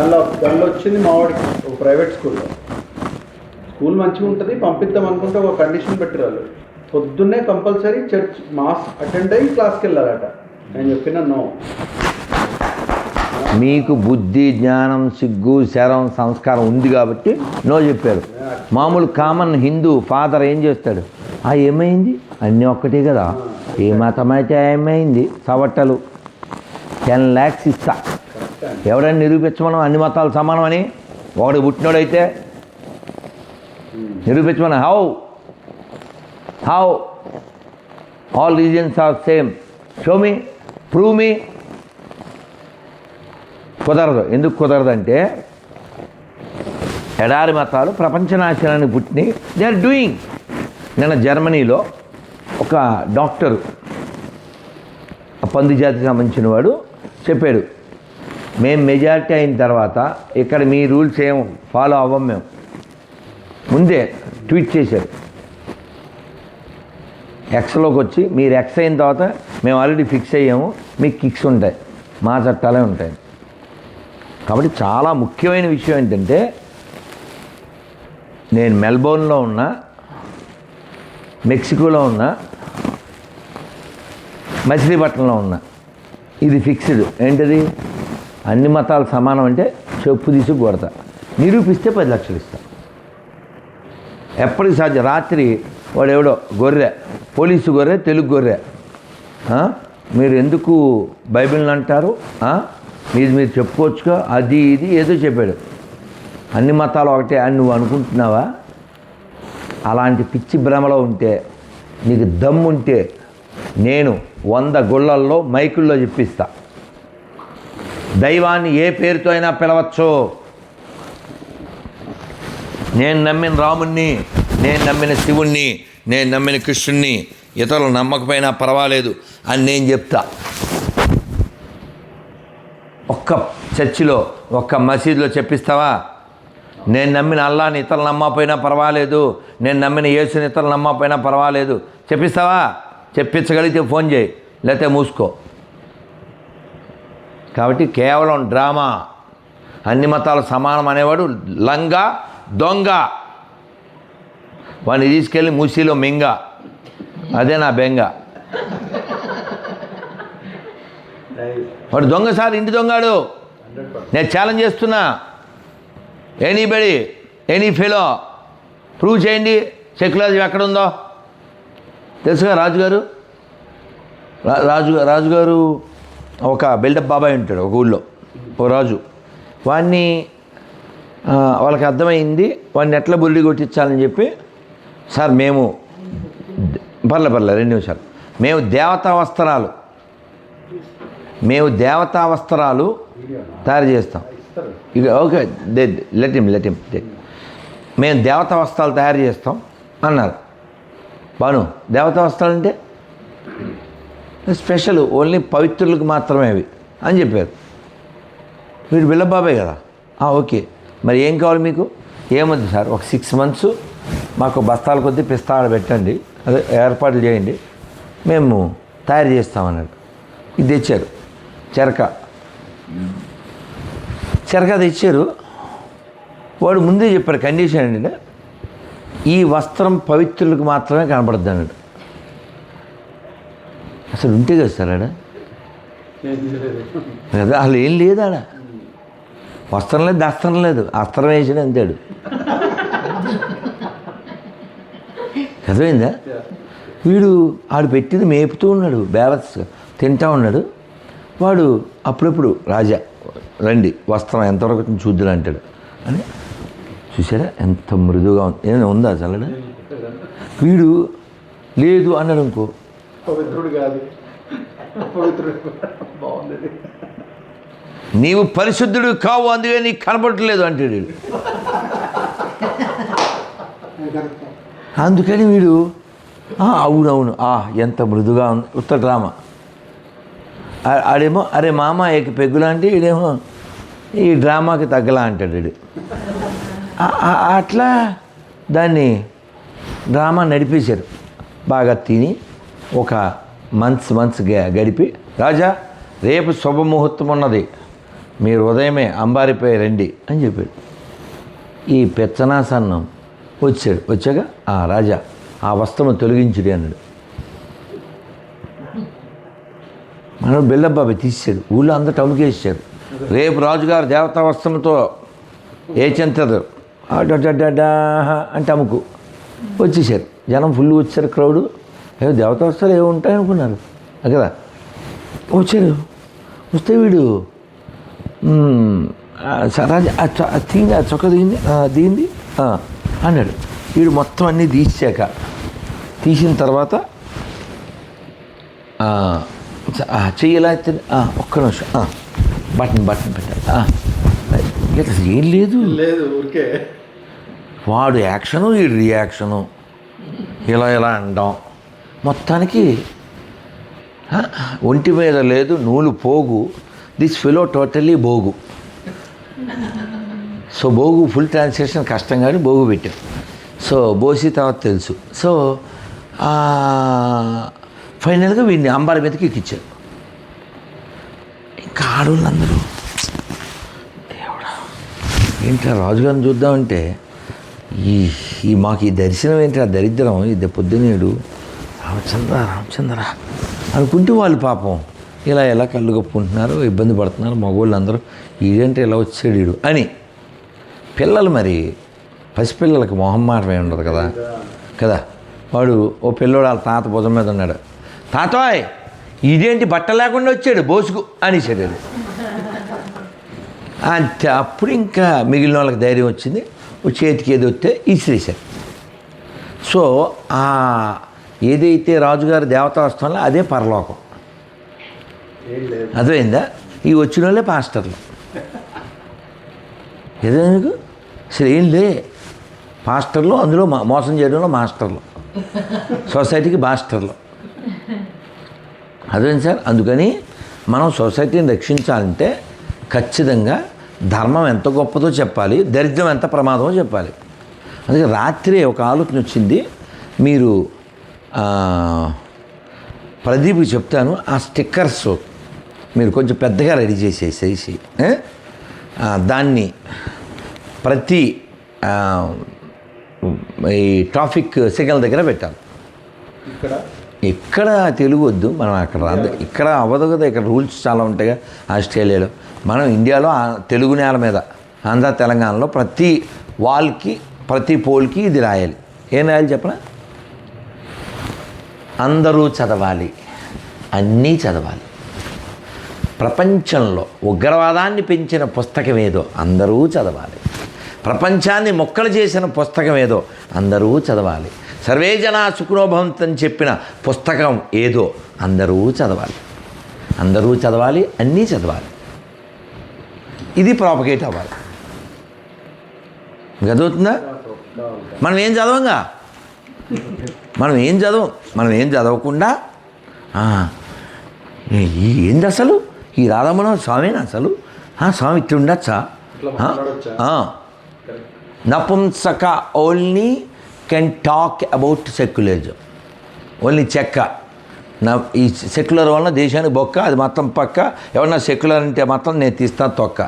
దానిలో దానిలో వచ్చింది మావాడికి ఒక ప్రైవేట్ స్కూల్లో స్కూల్ మంచిగా ఉంటుంది పంపిద్దాం అనుకుంటే ఒక కండిషన్ పెట్టిరాళ్ళు పొద్దున్నే కంపల్సరీ చర్చ్ మాస్ అటెండ్ అయ్యి క్లాస్కి వెళ్ళాలట. నేను చెప్పిన నో. మీకు బుద్ధి జ్ఞానం సిగ్గు శరం సంస్కారం ఉంది కాబట్టి నో చెప్పారు. మామూలు కామన్ హిందూ ఫాదర్ ఏం చేస్తాడు? ఆ ఏమైంది? అన్నీ ఒక్కటే కదా. ఏ మతం అయితే ఏమైంది? సవట్టలు. టెన్ ల్యాక్స్ ఇస్తా. ఎవరైనా నిరూపించమనం అన్ని మతాలు సమానమని ఒకడు పుట్టినోడైతే నిరూపించమని. How? How? All reasons are same. Show me? Prove me? కుదరదు. ఎందుకు కుదరదంటే ఎడారి మతాలు ప్రపంచ నాశనానికి పుట్టినాయి దే ఆర్ డూయింగ్ నిన్న జర్మనీలో ఒక డాక్టరు పంది జాతికి సంబంధించిన వాడు చెప్పాడు. మేము మెజారిటీ అయిన తర్వాత ఇక్కడ మీ రూల్స్ ఏం ఫాలో అవ్వం మేము ముందే ట్వీట్ చేశారు. ఎక్స్లోకి వచ్చి మీరు ఎక్స్ అయిన తర్వాత మేము ఆల్రెడీ ఫిక్స్ అయ్యాము మీకు కిక్స్ ఉంటాయి మా చట్టాలే ఉంటాయి. కాబట్టి చాలా ముఖ్యమైన విషయం ఏంటంటే నేను మెల్బోర్న్లో ఉన్నా మెక్సికోలో ఉన్నా మచిలీపట్నంలో ఉన్నా. ఇది ఫిక్స్డ్. ఏంటిది? అన్ని మతాలు సమానం అంటే చెప్పు తీసి కొడతా. నిరూపిస్తే పది లక్షలు ఇస్తా. ఎప్పటికి సాధ్యం? రాత్రి వాడు ఎవడో? గొర్రె. పోలీసు గొర్రె తెలుగు గొర్రె. మీరు ఎందుకు బైబిల్ని అంటారు? మీరు మీది మీరు చెప్పుకోవచ్చుగా? అది ఇది ఏదో చెప్పాడు. అన్ని మతాలు ఒకటే అని నువ్వు అనుకుంటున్నావా? అలాంటి పిచ్చి భ్రమలో ఉంటే నీకు దమ్ముంటే నేను వంద గుళ్ళల్లో మైకుల్లో చెప్పిస్తా. దైవాన్ని ఏ పేరుతో అయినా పిలవచ్చు. నేను నమ్మిన రాముణ్ణి నేను నమ్మిన శివుణ్ణి నేను నమ్మిన కృష్ణుణ్ణి ఇతరులు నమ్మకపోయినా పర్వాలేదు అని నేను చెప్తా. ఒక్క చర్చిలో ఒక్క మసీదులో చెప్పిస్తావా? నేను నమ్మిన అల్లాని ఇతరులు నమ్మకపోయినా పర్వాలేదు నేను నమ్మిన యేసుని ఇతరులు నమ్మకపోయినా పర్వాలేదు. చెప్పిస్తావా? చెప్పించగలిగితే ఫోన్ చేయి లేకపోతే మూసుకో. కాబట్టి కేవలం డ్రామా. అన్ని మతాలు సమానం అనేవాడు లంగ దొంగ. వాడిని తీసుకెళ్ళి ముసిలో మింగ. అదే నా బెంగ. వాడు దొంగ సార్ ఇంటి దొంగాడు. నేను ఛాలెంజ్ చేస్తున్నా. ఎనీబడి ఎనీ ఫెలో ప్రూవ్ చేయండి. సెక్యులరిజం ఎక్కడ ఉందో? తెలుసుగా రాజుగారు? రాజు రాజుగారు ఒక బిల్డప్ బాబాయ్ ఉంటాడు ఒక ఊళ్ళో ఓ రాజు. వాడిని వాళ్ళకి అర్థమైంది వాడిని ఎట్లా బుల్లి కొట్టించాలని చెప్పి సార్ మేము పర్లే పర్లే రెండు నిమిషాలు. మేము దేవతా వస్త్రాలు మేము దేవతా వస్త్రాలు తయారు చేస్తాం. ఇక okay let him let him మేము దేవతా వస్త్రాలు తయారు చేస్తాం అన్నారు. బాను దేవతా వస్త్రాలు అంటే? స్పెషల్ ఓన్లీ పవిత్రులకు మాత్రమే అవి అని చెప్పారు. మీరు బిల్లబాబే కదా. ఓకే. మరి ఏం కావాలి మీకు? ఏమొద్దు సార్? ఒక సిక్స్ మంత్స్ మాకు బస్తాల కొద్దీ పిస్తాలు పెట్టండి. అదే ఏర్పాట్లు చేయండి. మేము తయారు చేస్తామన్నాడు. ఇది తెచ్చారు. చెరక. చెరక తెచ్చారు. వాడు ముందే చెప్పారు కండిషన్ ఏంటంటే ఈ వస్త్రం పవిత్రులకు మాత్రమే కనబడుద్ది అన్నాడు. అసలు ఉంటే కదా సార్ ఆడ? కదా అసలు ఏం లేదు ఆడ. వస్త్రం లేదు దస్త్రం లేదు. అస్త్రం వేసిన అంతాడు. అర్థమైందా? వీడు ఆడు పెట్టింది మేపుతూ ఉన్నాడు బ్యాలెన్స్ తింటా ఉన్నాడు. వాడు అప్పుడప్పుడు రాజా రండి వస్త్రం ఎంతవరకు చూద్దురు అంటాడు. అని చూసారా ఎంత మృదువుగా ఉంది. ఏమైనా ఉందా చల్లడ వీడు లేదు అన్నాడు ఇంకో పవిత్రుడు కాదు. పవిత్రుడు. బాగుంది. నీవు పరిశుద్ధుడు కావు అందుకే నీకు కనపడట్లేదు అంటే వీడు. అందుకని వీడు అవునవును ఆ ఎంత మృదుగా ఉంది. ఉత్త డ్రామా ఆడేమో అరే మామ ఏక పెగ్గులా అంటే ఈడేమో ఈ డ్రామాకి తగ్గలా అంటాడు వీడు. అట్లా దాన్ని డ్రామా నడిపేశారు. బాగా తిని ఒక మంత్స్ మంత్స్ గ- గడిపి రాజా రేపు శుభముహూర్తం ఉన్నది. మీరు ఉదయమే అంబారిపై రండి అని చెప్పాడు. ఈ పెచ్చనాసన్నం వచ్చాడు. వచ్చాక ఆ రాజా ఆ వస్త్రము తొలగించుడి అన్నాడు. మనం బిల్లబాబు తీసాడు ఊళ్ళో అందరూ టముకేసారు రేపు రాజుగారు దేవతా వస్త్రంతో ఏ చెంతదు? అంటే అమ్ముకు. వచ్చేసారు జనం ఫుల్ వచ్చారు క్రౌడు. ఏమి ఉంటాయి అనుకున్నారు. అది కదా? వచ్చాడు వస్తే వీడు "మ్మ్, ఆ, స- రాజా చొ- ఆ తీంది ఆ చొక్క దిగింది "ఆ, దిగింది అన్నాడు. వీడు మొత్తం అన్నీ తీసాక తీసిన తర్వాత ఆ, చ- ఆ, చెయ్యి ఎలా ఎత్తింది? ఆ, ఒక్క నిమిషం బటన్ బటన్ పెట్టాలి. అసలు ఏం లేదు. లేదు ఊరికే. వాడు యాక్షను ఈ రియాక్షను ఇలా ఇలా అంటాం. మొత్తానికి ఒంటి మీద లేదు నూలు పోగు. This fellow totally బోగు. So బోగు full translation కష్టం కానీ బోగు పెట్టాం. సో బోసి తర్వాత తెలుసు. సో ఫైనల్గా వీడిని అంబాల మీదకి ఎక్కిచ్చారు. ఇంకా ఆడవాళ్ళందరూ దేవుడా ఏంట్రా రాజుగారిని చూద్దామంటే ఈ ఈ మాకు ఈ దర్శనం ఏంటి ఆ దరిద్రం ఇది పొద్దునేడు రామచంద్ర రామచంద్ర. అనుకుంటే వాళ్ళు పాపం. ఇలా ఎలా కళ్ళు కప్పుకుంటున్నారు ఇబ్బంది పడుతున్నారు మగవాళ్ళు అందరూ ఈడంటే ఇలా వచ్చాడు అని. పిల్లలు మరి పసిపిల్లలకి మొహం మాటమే ఉండదు కదా. కదా. వాడు ఓ పిల్లోడు వాళ్ళ తాత భుజం మీద ఉన్నాడు. తాతోయ్ ఇదేంటి బట్ట లేకుండా వచ్చాడు? బోసుకు అనేసాడు వాడు. అంతే అప్పుడు ఇంకా మిగిలిన వాళ్ళకి ధైర్యం వచ్చింది. ఓ చేతికి ఏది వస్తే ఇసిరేశారు. సో ఆ ఏదైతే రాజుగారి దేవతాస్థానంలో అదే పరలోకం. అర్థమైందా? ఈ వచ్చిన వాళ్ళే పాస్టర్లు. ఏదైనా అసలు ఏం లే. పాస్టర్లు అందులో మా- మోసం చేయడంలో మాస్టర్లు. సొసైటీకి మాస్టర్లు అదేంటి సార్? అందుకని మనం సొసైటీని రక్షించాలంటే ఖచ్చితంగా ధర్మం ఎంత గొప్పదో చెప్పాలి దరిద్రం ఎంత ప్రమాదమో చెప్పాలి. అందుకే రాత్రి ఒక ఆలోచన వచ్చింది మీరు ప్రదీప్కి చెప్తాను ఆ స్టిక్కర్స్ మీరు కొంచెం పెద్దగా రెడీ చేసేసేసి దాన్ని ప్రతి ఈ ట్రాఫిక్ సిగ్నల్ దగ్గర పెట్టాలి. ఇక్కడ? ఇక్కడ తెలుగు వద్దు మనం అక్కడ రాదు. ఇక్కడ? అవ్వదు కదా ఇక్కడ రూల్స్ చాలా ఉంటాయి ఆస్ట్రేలియాలో. మనం ఇండియాలో తెలుగు నేల మీద ఆంధ్ర తెలంగాణలో ప్రతి వాల్కి ప్రతి పోల్కి ఇది రాయాలి. ఏం రాయాలి చెప్పనా? అందరూ చదవాలి. అన్నీ చదవాలి. ప్రపంచంలో ఉగ్రవాదాన్ని పెంచిన పుస్తకం ఏదో అందరూ చదవాలి. ప్రపంచాన్ని మొక్కలు చేసిన పుస్తకం ఏదో అందరూ చదవాలి. సర్వే జనా చెప్పిన పుస్తకం ఏదో అందరూ చదవాలి. అందరూ చదవాలి అన్నీ చదవాలి. ఇది ప్రాపగేట్ అవ్వాలి. చదువుతుందా మనం ఏం చదవంగా? మనం ఏం చదవం మనం ఏం చదవకుండా ఏంది అసలు? ఈ రాధమనోహర స్వామినా అసలు? ఆ, స్వామి ఇట్లా ఉండొచ్చా. నపుంసక only can talk about secularism. Only చెక్క. నా ఈ సెక్యులర్ వలన దేశానికి బొక్క అది మొత్తం పక్క. ఎవరన్నా సెక్యులర్ అంటే మాత్రం నేను తీస్తా తొక్క.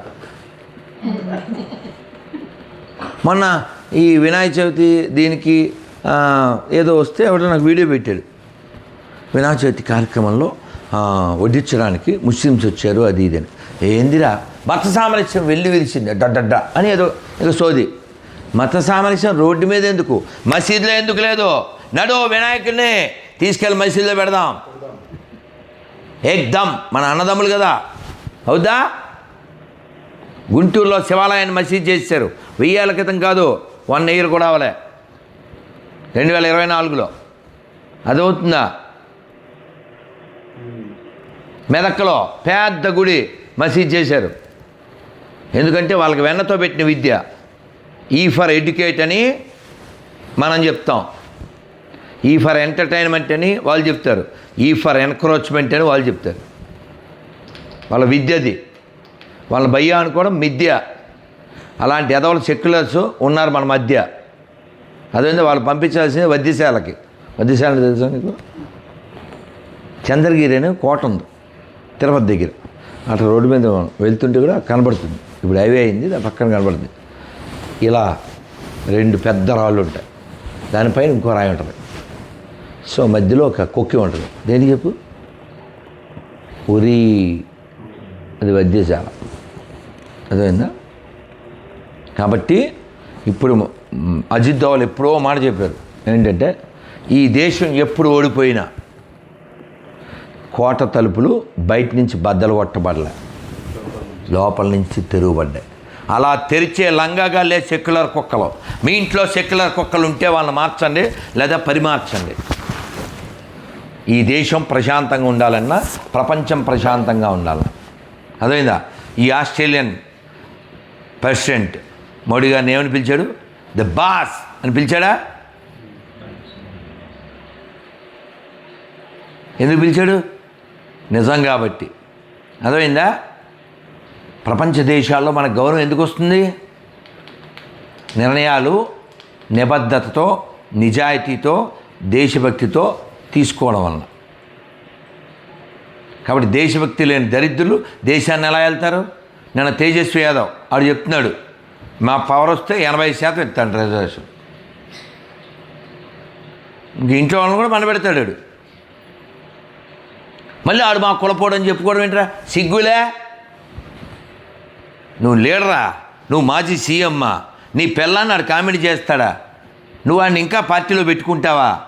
మొన్న ఈ వినాయక చవితి దీనికి ఏదో వస్తే ఎవడో నాకు వీడియో పెట్టాడు. వినాయక చవితి కార్యక్రమంలో వడ్డించడానికి ముస్లిమ్స్ వచ్చారు అది ఇది అని. ఏందిరా మత సామరస్యం వెళ్ళి విరిచింది డడ్డడ్డ అని ఏదో ఏదో సోది. మత సామరస్యం రోడ్డు మీద ఎందుకు? మసీదులో ఎందుకు లేదు? నడు వినాయకుడిని తీసుకెళ్ళి మసీదులో పెడదాం. ఏక్దమ్ మన అన్నదమ్ములు కదా. అవుదా గుంటూరులో శివాలయాన్ని మసీద్ చేశారు వెయ్యాల క్రితం కాదు వన్ ఇయర్ కూడా అవలే రెండు వేల ఇరవై నాలుగులో. అది అవుతుందా పెద్ద గుడి మసీద్ చేశారు. ఎందుకంటే వాళ్ళకి వెన్నతో పెట్టిన విద్య. ఈ ఫర్ ఎడ్యుకేట్ అని మనం చెప్తాం. ఈ ఫర్ ఎంటర్టైన్మెంట్ అని వాళ్ళు చెప్తారు. ఈ ఫర్ ఎన్క్రోచ్మెంట్ అని వాళ్ళు చెప్తారు. వాళ్ళ విద్యది. వాళ్ళ భయ్య అనుకోవడం మిథ్య. అలాంటి ఎదవల సెక్యులర్స్ ఉన్నారు మన మధ్య. అదేంటి వాళ్ళు పంపించాల్సింది వద్యశాలకి. వద్యశాల తెలుసా నీకు? చంద్రగిరి అనే కోట ఉంది తిరుపతి దగ్గర. అట్లా రోడ్డు మీద వెళ్తుంటే కూడా కనబడుతుంది. ఇప్పుడు హైవే అయింది దాని పక్కన కనబడుతుంది. ఇలా రెండు పెద్ద రాళ్ళు ఉంటాయి. దానిపైన ఇంకో రాయి ఉంటుంది. సో మధ్యలో ఒక కొక్కి ఉంటుంది. దేనికి చెప్పు? ఉరి అది వద్యశాల. అదేందా కాబట్టి ఇప్పుడు అజిత్ దోవల్ ఎప్పుడో మాట చెప్పారు. ఏంటంటే ఈ దేశం ఎప్పుడు ఓడిపోయినా కోట తలుపులు బయట నుంచి బద్దలు కొట్టబడలే. లోపల నుంచి తెరువబడ్డాయి అలా తెరిచే లంగాగా లే సెక్యులర్ కుక్కలు. మీ ఇంట్లో సెక్యులర్ కుక్కలు ఉంటే వాళ్ళని మార్చండి లేదా పరిమార్చండి. ఈ దేశం ప్రశాంతంగా ఉండాలన్నా ప్రపంచం ప్రశాంతంగా ఉండాలన్నా. అర్థమైందా? ఈ ఆస్ట్రేలియన్ ప్రెసిడెంట్ మోడీ గారిని ఏమని పిలిచాడు? ద బాస్ అని పిలిచాడా? ఎందుకు పిలిచాడు? నిజం కాబట్టి. అర్థమైందా? ప్రపంచ దేశాల్లో మనకు గౌరవం ఎందుకు వస్తుంది? నిర్ణయాలు నిబద్ధతతో నిజాయితీతో దేశభక్తితో తీసుకోవడం వలన. కాబట్టి దేశభక్తి లేని దరిద్రులు దేశాన్ని ఎలా వెళ్తారు నిన్న తేజస్వి యాదవ్ ఆడు చెప్తున్నాడు. మా పవర్ వస్తే ఎనభై శాతం ఇస్తాడు రిజర్వేషన్ ఇంక ఇంట్లో వాళ్ళని కూడా మనబెడతాడు వాడు. మళ్ళీ ఆడు మా కులపోడు అని చెప్పుకోవడం ఏంట్రా? సిగ్గులే? నువ్వు లీడరా? నువ్వు మాజీ సీఎమ్మా. నీ పిల్లాన్ని ఆడు కామెడీ చేస్తాడా? నువ్వు వాడిని ఇంకా పార్టీలో పెట్టుకుంటావా?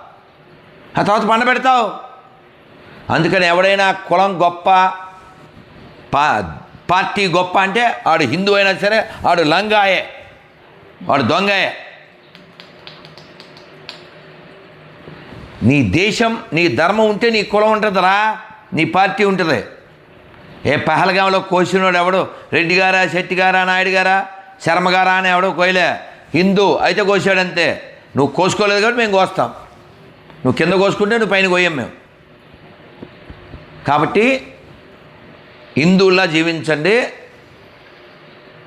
ఆ తర్వాత పండ పెడతావు అందుకని ఎవడైనా కులం గొప్ప పా పార్టీ గొప్ప అంటే ఆడు హిందూ అయినా సరే ఆడు లంగాయే వాడు దొంగయే. నీ దేశం నీ ధర్మం ఉంటే నీ కులం ఉంటుందిరా నీ పార్టీ ఉంటుంది. ఏ పహల్గాంలో కోసినోడు ఎవడు? రెడ్డి గారా శెట్టి గారా నాయుడు గారా? శర్మ గారా అని ఎవడో కోయలే. హిందూ అయితే కోసాడంతే. నువ్వు కోసుకోలేదు కాబట్టి మేము కోస్తాం. నువ్వు కింద కోసుకుంటే నువ్వు పైన కోయం మేము. కాబట్టి హిందువులా జీవించండి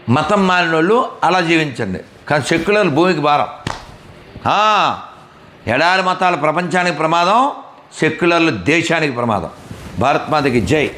మతం మారిన వాళ్ళు అలా జీవించండి. కానీ సెక్యులర్ భూమికి భారం. ఎడారి మతాల ప్రపంచానికి ప్రమాదం సెక్యులర్లు దేశానికి ప్రమాదం. భారత్ మాతకి జై.